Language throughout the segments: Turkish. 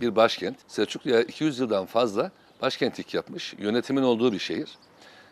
bir başkent. Selçuklu'ya 200 yıldan fazla başkentlik yapmış, yönetimin olduğu bir şehir.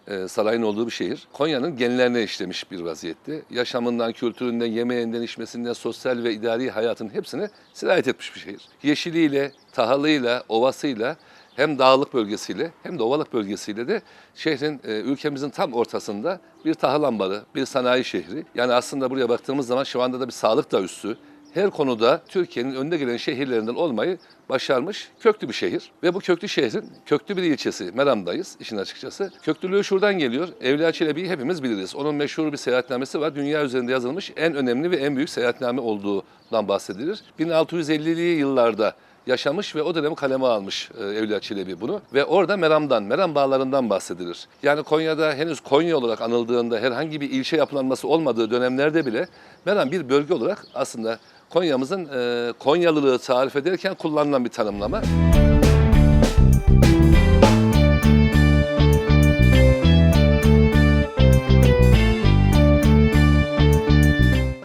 e, sarayın olduğu bir şehir. Konya'nın genlerine işlemiş bir vaziyette. Yaşamından, kültüründen, yemeğinden, içmesinden, sosyal ve idari hayatın hepsine sirayet etmiş bir şehir. Yeşiliyle, tahalıyla, ovasıyla hem dağlık bölgesiyle hem de ovalık bölgesiyle de şehrin, e, ülkemizin tam ortasında bir tahıl ambarı, bir sanayi şehri. Yani aslında buraya baktığımız zaman şu anda da bir sağlık da üssü, her konuda Türkiye'nin önde gelen şehirlerinden olmayı başarmış köklü bir şehir. Ve bu köklü şehrin köklü bir ilçesi Meram'dayız işin açıkçası. Köklülüğü şuradan geliyor. Evliya Çelebi'yi hepimiz biliriz. Onun meşhur bir seyahatnamesi var. Dünya üzerinde yazılmış en önemli ve en büyük seyahatname olduğundan bahsedilir. 1650'li yıllarda yaşamış ve o dönemi kaleme almış e, Evliya Çelebi bunu. Ve orada Meram'dan, Meram bağlarından bahsedilir. Yani Konya'da henüz Konya olarak anıldığında herhangi bir ilçe yapılanması olmadığı dönemlerde bile Meram bir bölge olarak aslında Konya'mızın e, Konyalılığı tarif ederken kullanılan bir tanımlama.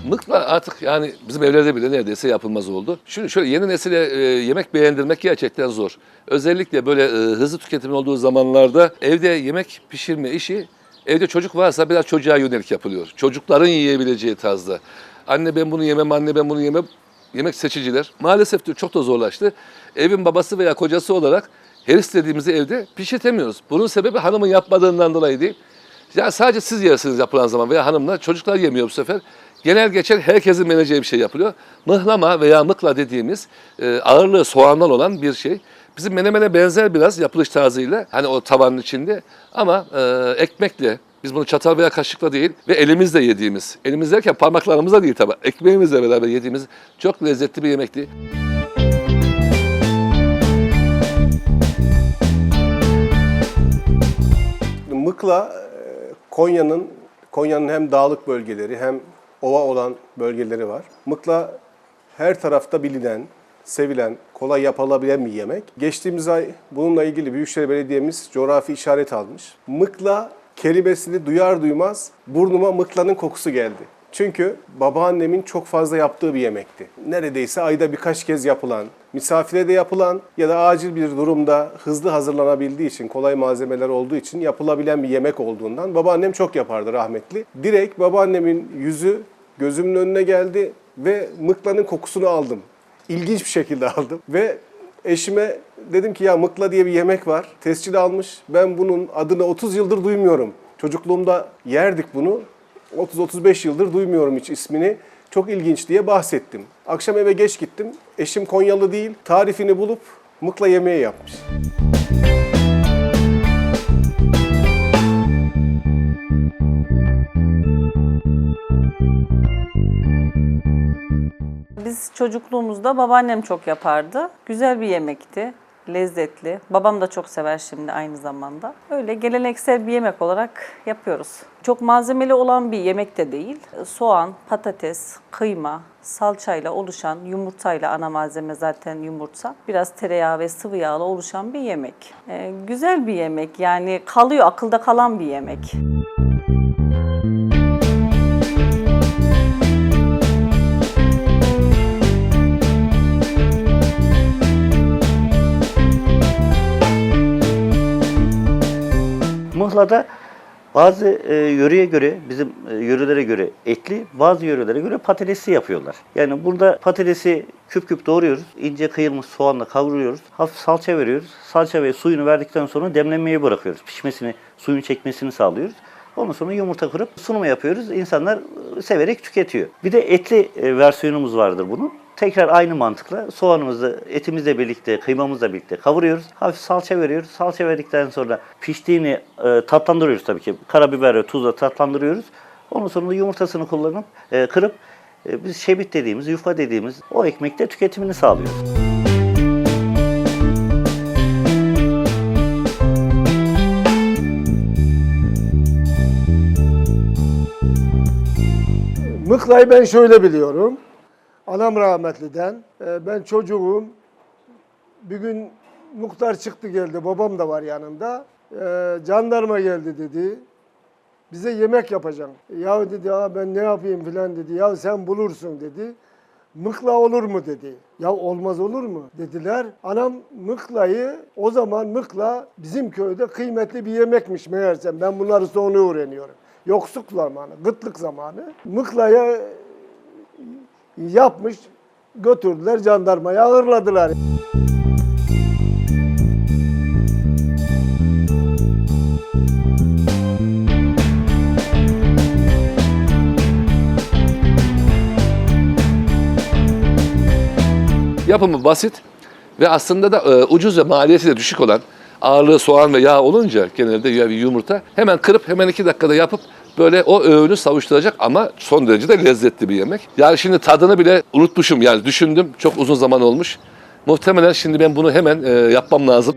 Mıkla artık yani bizim evlerde bile neredeyse yapılmaz oldu. Şimdi şöyle yeni nesile e, yemek beğendirmek gerçekten zor. Özellikle böyle e, hızlı tüketimin olduğu zamanlarda evde yemek pişirme işi evde çocuk varsa biraz çocuğa yönelik yapılıyor. Çocukların yiyebileceği tarzda. Anne ben bunu yemem, anne ben bunu yemem. Yemek seçiciler. Maalesef de çok da zorlaştı. Evin babası veya kocası olarak her istediğimizi evde pişirtemiyoruz. Bunun sebebi hanımın yapmadığından dolayı değil. Ya sadece siz yersiniz yapılan zaman veya hanımla çocuklar yemiyor bu sefer. Genel geçer herkesin meneceği bir şey yapılıyor. Mıhlama veya mıkla dediğimiz e, ağırlığı soğandan olan bir şey. Bizim menemene benzer biraz yapılış tarzıyla hani o tavanın içinde ama e, ekmekle biz bunu çatal veya kaşıkla değil ve elimizle yediğimiz, elimiz derken parmaklarımızla değil tabii, ekmeğimizle beraber yediğimiz çok lezzetli bir yemekti. Mıkla e, Konya'nın Konya'nın hem dağlık bölgeleri hem ova olan bölgeleri var. Mıkla her tarafta bilinen, sevilen, kolay yapılabilen bir yemek. Geçtiğimiz ay bununla ilgili Büyükşehir Belediye'miz coğrafi işaret almış. Mıkla kelimesini duyar duymaz burnuma mıklanın kokusu geldi. Çünkü babaannemin çok fazla yaptığı bir yemekti. Neredeyse ayda birkaç kez yapılan, misafire de yapılan ya da acil bir durumda hızlı hazırlanabildiği için, kolay malzemeler olduğu için yapılabilen bir yemek olduğundan babaannem çok yapardı rahmetli. Direkt babaannemin yüzü gözümün önüne geldi ve mıklanın kokusunu aldım. İlginç bir şekilde aldım ve eşime dedim ki ya mıkla diye bir yemek var. Tescil almış. Ben bunun adını 30 yıldır duymuyorum. Çocukluğumda yerdik bunu. 30-35 yıldır duymuyorum hiç ismini. Çok ilginç diye bahsettim. Akşam eve geç gittim. Eşim Konyalı değil. Tarifini bulup mıkla yemeği yapmış. Çocukluğumuzda babaannem çok yapardı. Güzel bir yemekti, lezzetli. Babam da çok sever şimdi aynı zamanda. Öyle geleneksel bir yemek olarak yapıyoruz. Çok malzemeli olan bir yemek de değil. Soğan, patates, kıyma, salçayla oluşan, yumurtayla ana malzeme zaten yumurta. Biraz tereyağı ve sıvı yağla oluşan bir yemek. Ee, güzel bir yemek yani kalıyor, akılda kalan bir yemek. Mıhlada Bazı e, yöreye göre, bizim e, yörelere göre etli, bazı yörelere göre patatesli yapıyorlar. Yani burada patatesi küp küp doğruyoruz. ince kıyılmış soğanla kavuruyoruz. Hafif salça veriyoruz. Salça ve suyunu verdikten sonra demlenmeye bırakıyoruz. Pişmesini, suyunu çekmesini sağlıyoruz. Ondan sonra yumurta kırıp sunumu yapıyoruz. İnsanlar e, severek tüketiyor. Bir de etli e, versiyonumuz vardır bunun. Tekrar aynı mantıkla soğanımızı etimizle birlikte, kıymamızla birlikte kavuruyoruz. Hafif salça veriyoruz. Salça verdikten sonra piştiğini e, tatlandırıyoruz tabii ki. Karabiber ve tuzla tatlandırıyoruz. Ondan sonra da yumurtasını kullanıp e, kırıp e, biz şebit dediğimiz, yufka dediğimiz o ekmekte tüketimini sağlıyoruz. Mıklayı ben şöyle biliyorum. Anam rahmetliden. e, Ben çocuğum. Bir gün muhtar çıktı geldi. Babam da var yanında. E, Jandarma geldi dedi. Bize yemek yapacaksın. Ya dedi ya ben ne yapayım filan dedi. Ya sen bulursun dedi. Mıkla olur mu dedi. Ya olmaz olur mu dediler. Anam mıklayı o zaman mıkla bizim köyde kıymetli bir yemekmiş meğersem. Ben bunları sonra öğreniyorum. Yoksuk zamanı, gıtlık zamanı. Mıklaya yapmış götürdüler jandarmaya ağırladılar. Yapımı basit ve aslında da e, ucuz ve maliyeti de düşük olan ağırlığı soğan ve yağ olunca genelde ya bir yumurta hemen kırıp hemen iki dakikada yapıp böyle o öğünü savuşturacak ama son derece de lezzetli bir yemek. Yani şimdi tadını bile unutmuşum yani düşündüm çok uzun zaman olmuş. Muhtemelen şimdi ben bunu hemen e, yapmam lazım.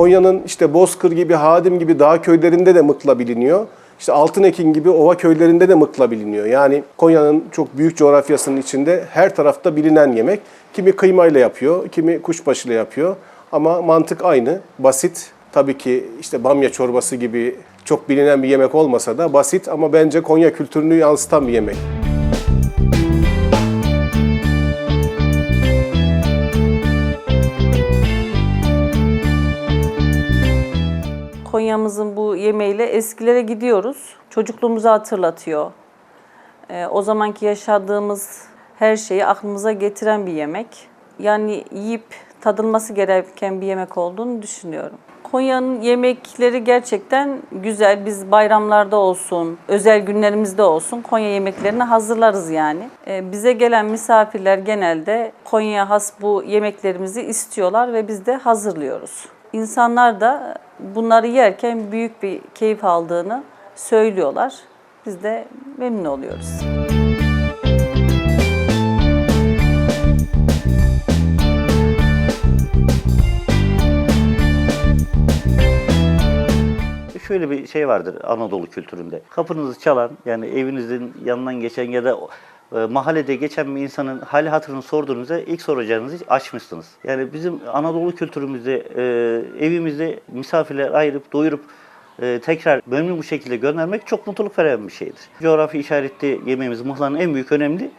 Konya'nın işte Bozkır gibi, Hadim gibi dağ köylerinde de mıkla biliniyor. İşte Altınekin gibi ova köylerinde de mıkla biliniyor. Yani Konya'nın çok büyük coğrafyasının içinde her tarafta bilinen yemek. Kimi kıymayla yapıyor, kimi kuşbaşıyla yapıyor. Ama mantık aynı, basit. Tabii ki işte bamya çorbası gibi çok bilinen bir yemek olmasa da basit ama bence Konya kültürünü yansıtan bir yemek. Konya'mızın bu yemeğiyle eskilere gidiyoruz. Çocukluğumuzu hatırlatıyor. Ee, o zamanki yaşadığımız her şeyi aklımıza getiren bir yemek. Yani yiyip tadılması gereken bir yemek olduğunu düşünüyorum. Konya'nın yemekleri gerçekten güzel. Biz bayramlarda olsun, özel günlerimizde olsun Konya yemeklerini hazırlarız yani. Ee, bize gelen misafirler genelde Konya'ya has bu yemeklerimizi istiyorlar ve biz de hazırlıyoruz. İnsanlar da bunları yerken büyük bir keyif aldığını söylüyorlar. Biz de memnun oluyoruz. Şöyle bir şey vardır Anadolu kültüründe. Kapınızı çalan yani evinizin yanından geçen ya da e, mahallede geçen bir insanın hali hatırını sorduğunuzda ilk soracağınız iş açmışsınız. Yani bizim Anadolu kültürümüzde e, evimizde misafirler ayırıp doyurup e, tekrar memnun bu şekilde göndermek çok mutluluk veren bir şeydir. Coğrafi işaretli yemeğimiz mıhlanın en büyük önemli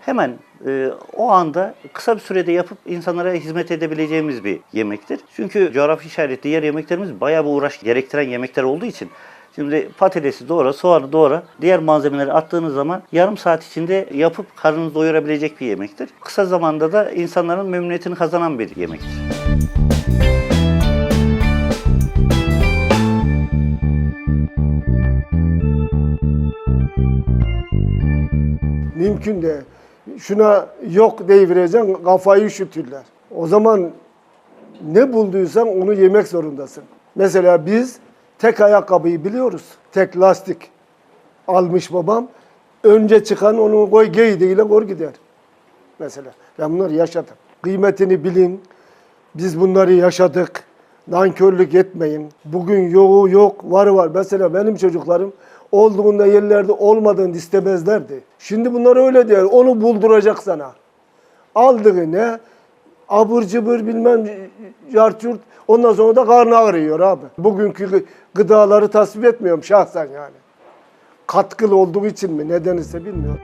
hemen e, o anda kısa bir sürede yapıp insanlara hizmet edebileceğimiz bir yemektir. Çünkü coğrafi işaretli yer yemeklerimiz bayağı bir uğraş gerektiren yemekler olduğu için Şimdi patatesi doğra, soğanı doğra, diğer malzemeleri attığınız zaman yarım saat içinde yapıp karnınızı doyurabilecek bir yemektir. Kısa zamanda da insanların memnuniyetini kazanan bir yemektir. Mümkün de şuna yok deyivereceksin kafayı üşütürler. O zaman ne bulduysan onu yemek zorundasın. Mesela biz tek ayakkabıyı biliyoruz. Tek lastik almış babam. Önce çıkan onu koy giydiğiyle kor gider. Mesela ben bunları yaşadım. Kıymetini bilin. Biz bunları yaşadık. Nankörlük etmeyin. Bugün yoğu yok, varı var. Mesela benim çocuklarım olduğunda yerlerde olmadığını istemezlerdi. Şimdi bunlar öyle diyor. Onu bulduracak sana. Aldığı ne? Abur cıbır bilmem yart yurt. Ondan sonra da karnı ağrıyor abi. Bugünkü gı- gıdaları tasvip etmiyorum şahsen yani. katkılı olduğu için mi neden ise bilmiyorum.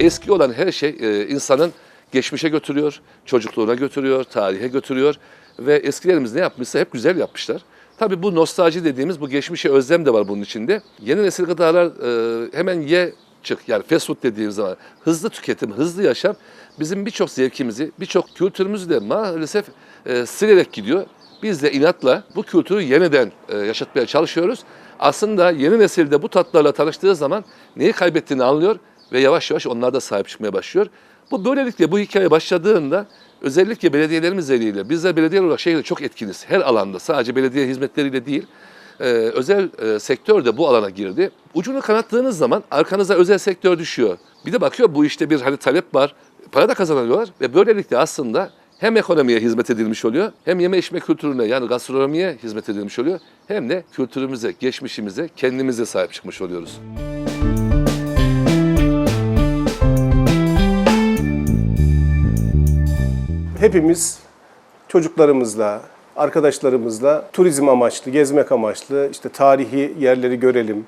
Eski olan her şey e, insanın geçmişe götürüyor, çocukluğuna götürüyor, tarihe götürüyor ve eskilerimiz ne yapmışsa hep güzel yapmışlar. Tabii bu nostalji dediğimiz bu geçmişe özlem de var bunun içinde. Yeni nesil gıdalar e, hemen ye çık yani fast food dediğimiz zaman hızlı tüketim, hızlı yaşam bizim birçok zevkimizi, birçok kültürümüzü de maalesef e, silerek gidiyor. Biz de inatla bu kültürü yeniden e, yaşatmaya çalışıyoruz. Aslında yeni nesilde bu tatlarla tanıştığı zaman neyi kaybettiğini anlıyor ve yavaş yavaş onlar da sahip çıkmaya başlıyor. Bu böylelikle bu hikaye başladığında özellikle belediyelerimiz eliyle, bizler belediye olarak şehirde çok etkiniz. Her alanda sadece belediye hizmetleriyle değil, e, özel e, sektör de bu alana girdi. Ucunu kanattığınız zaman arkanıza özel sektör düşüyor. Bir de bakıyor bu işte bir hani talep var, para da kazanıyorlar ve böylelikle aslında hem ekonomiye hizmet edilmiş oluyor, hem yeme içme kültürüne yani gastronomiye hizmet edilmiş oluyor, hem de kültürümüze, geçmişimize, kendimize sahip çıkmış oluyoruz. Hepimiz çocuklarımızla, arkadaşlarımızla turizm amaçlı, gezmek amaçlı, işte tarihi yerleri görelim,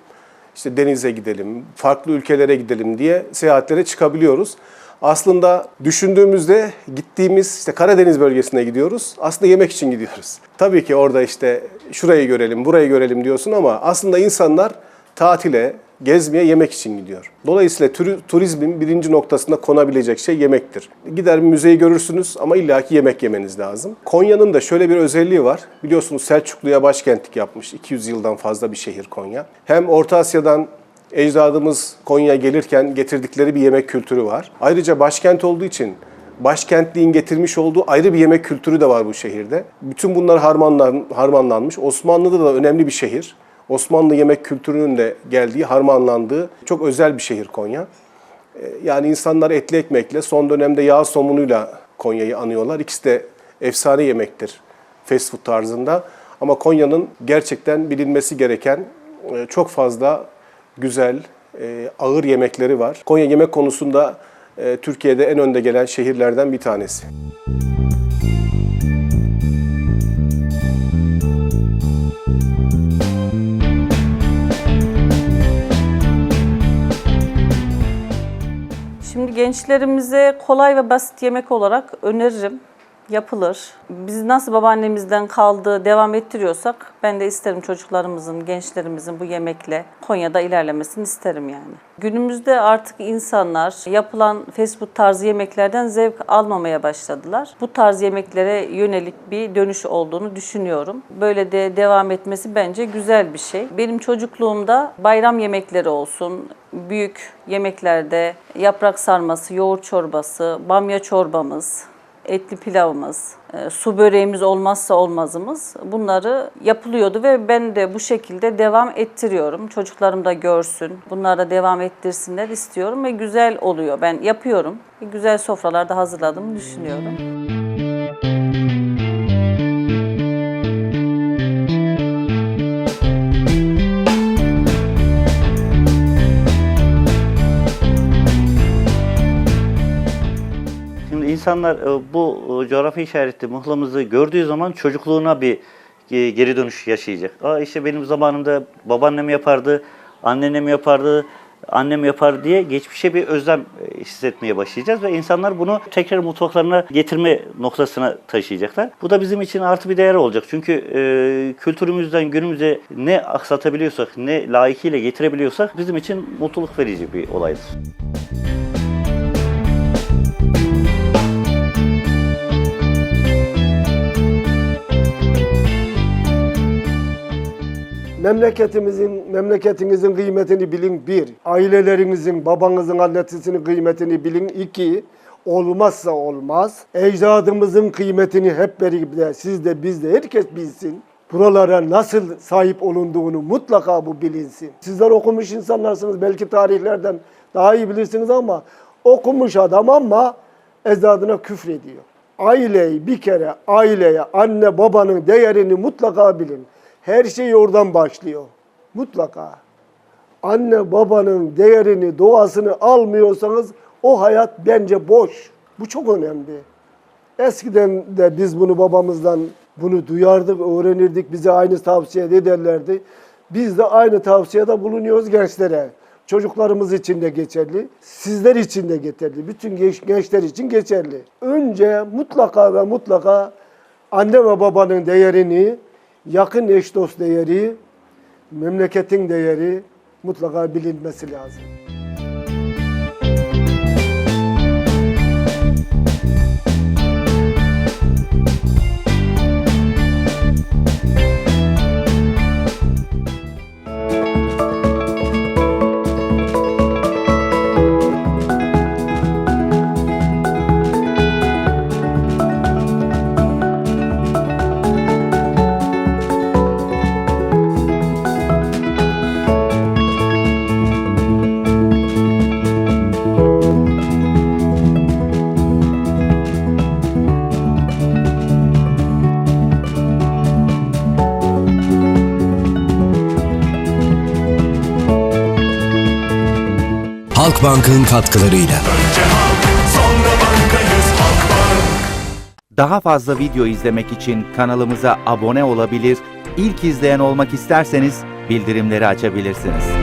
işte denize gidelim, farklı ülkelere gidelim diye seyahatlere çıkabiliyoruz. Aslında düşündüğümüzde gittiğimiz işte Karadeniz bölgesine gidiyoruz. Aslında yemek için gidiyoruz. Tabii ki orada işte şurayı görelim, burayı görelim diyorsun ama aslında insanlar tatile, gezmeye yemek için gidiyor. Dolayısıyla turi- turizmin birinci noktasında konabilecek şey yemektir. Gider müzeyi görürsünüz ama illaki yemek yemeniz lazım. Konya'nın da şöyle bir özelliği var. Biliyorsunuz Selçuklu'ya başkentlik yapmış. 200 yıldan fazla bir şehir Konya. Hem Orta Asya'dan ecdadımız Konya'ya gelirken getirdikleri bir yemek kültürü var. Ayrıca başkent olduğu için başkentliğin getirmiş olduğu ayrı bir yemek kültürü de var bu şehirde. Bütün bunlar harmanlan, harmanlanmış. Osmanlı'da da önemli bir şehir. Osmanlı yemek kültürünün de geldiği, harmanlandığı çok özel bir şehir Konya. Ee, Yani insanlar etli ekmekle, son dönemde yağ somunuyla Konya'yı anıyorlar. İkisi de efsane yemektir fast food tarzında. Ama Konya'nın gerçekten bilinmesi gereken e, çok fazla güzel, e, ağır yemekleri var. Konya yemek konusunda e, Türkiye'de en önde gelen şehirlerden bir tanesi. Şimdi gençlerimize kolay ve basit yemek olarak öneririm. Yapılır. Biz nasıl babaannemizden kaldığı devam ettiriyorsak ben de isterim çocuklarımızın, gençlerimizin bu yemekle Konya'da ilerlemesini isterim yani. Günümüzde artık insanlar yapılan fast food tarzı yemeklerden zevk almamaya başladılar. Bu tarz yemeklere yönelik bir dönüş olduğunu düşünüyorum. Böyle de devam etmesi bence güzel bir şey. Benim çocukluğumda bayram yemekleri olsun, büyük yemeklerde yaprak sarması, yoğurt çorbası, bamya çorbamız, etli pilavımız, e, su böreğimiz olmazsa olmazımız bunları yapılıyordu ve ben de bu şekilde devam ettiriyorum. Çocuklarım da görsün, bunları da devam ettirsinler istiyorum ve güzel oluyor. Ben yapıyorum. Güzel sofralarda hazırladığımı düşünüyorum. İnsanlar e, bu e, coğrafi işaretli mıhlamızı gördüğü zaman çocukluğuna bir e, geri dönüş yaşayacak. Aa işte benim zamanımda babaannem yapardı, anneannem yapardı, annem yapar diye geçmişe bir özlem hissetmeye başlayacağız ve insanlar bunu tekrar mutfaklarına getirme noktasına taşıyacaklar. Bu da bizim için artı bir değer olacak. Çünkü e, kültürümüzden günümüze ne aksatabiliyorsak, ne layıkıyla getirebiliyorsak bizim için mutluluk verici bir olaydır. Memleketimizin, memleketinizin kıymetini bilin bir. Ailelerinizin, babanızın, annesinin kıymetini bilin iki. Olmazsa olmaz. Ecdadımızın kıymetini hep birlikte siz de biz de herkes bilsin. Buralara nasıl sahip olunduğunu mutlaka bu bilinsin. Sizler okumuş insanlarsınız belki tarihlerden daha iyi bilirsiniz ama okumuş adam ama ecdadına küfrediyor. Aileyi bir kere aileye, anne babanın değerini mutlaka bilin. Her şey oradan başlıyor. Mutlaka. Anne babanın değerini, doğasını almıyorsanız o hayat bence boş. Bu çok önemli. Eskiden de biz bunu babamızdan bunu duyardık, öğrenirdik. Bize aynı tavsiye ederlerdi. Biz de aynı tavsiyede bulunuyoruz gençlere. Çocuklarımız için de geçerli, sizler için de geçerli, bütün genç- gençler için geçerli. Önce mutlaka ve mutlaka anne ve babanın değerini, yakın eş dost değeri, memleketin değeri mutlaka bilinmesi lazım. Halkbank'ın katkılarıyla. Halk. Daha fazla video izlemek için kanalımıza abone olabilir, ilk izleyen olmak isterseniz bildirimleri açabilirsiniz.